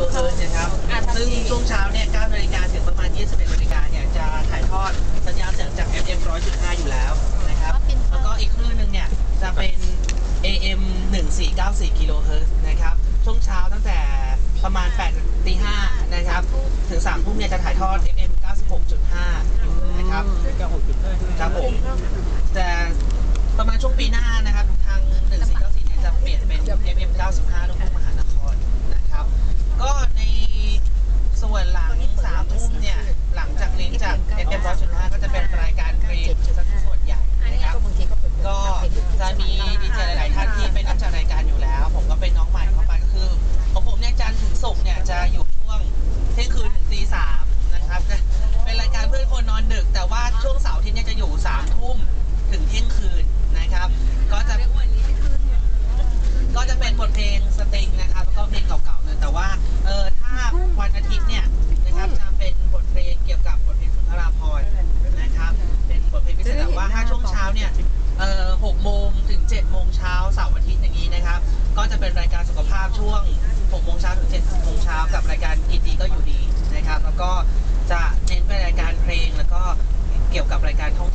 โลเฮิรตซ์นะครับ ซึ่งช่วงเช้าเนี่ย9นาฬิกาถึงประมาณ 21นาฬิกาเนี่ยจะถ่ายทอดสัญญาณเสียงจาก FM 100.5 อยู่แล้วนะครับ แล้วก็อีกคลื่นหนึ่งเนี่ยจะเป็น AM 1494กิโลเฮิรตซ์นะครับ ช่วงเช้าตั้งแต่ประมาณ8ตี5นะครับ ถึง3ทุ่มเนี่ยจะถ่ายทอด FM 96.5อยู่นะครับครับผมแต่ประมาณช่วงปีหน้านะครับทาง อยู่ช่วงเที่ยงคืนถึงตีสามนะครับเป็นรายการเพื่อนคนนอนดึกแต่ว่าช่วงเสาร์อาที่เนี่ยจะอยู่สามทุ่ม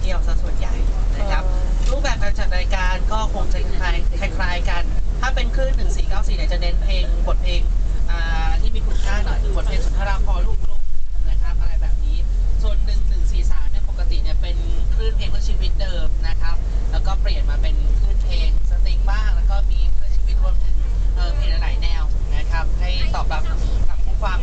ท่องเที่ยวซะส่วนใหญ่นะครับ รูปแบบการจัดรายการก็คงจะคล้ายคล้ายๆกัน ถ้าเป็นคลื่น 1494เนี่ยจะเน้นเพลงบทเพลงอ่าที่มีคุณค่าหน่อยคือบทเพลงสุนทราภรณ์ลูกกรุงนะครับอะไรแบบนี้ ส่วน 1143เนี่ยปกติเนี่ยเป็นคลื่นเพลงเพื่อชีวิตเดิมนะครับ แล้วก็เปลี่ยนมาเป็นคลื่นเพลงสตริงบ้างแล้วก็มีเพื่อชีวิตรวมถึงเอ่อเพลงหลายๆแนวนะครับ ให้ตอบรับกับผู้ฟัง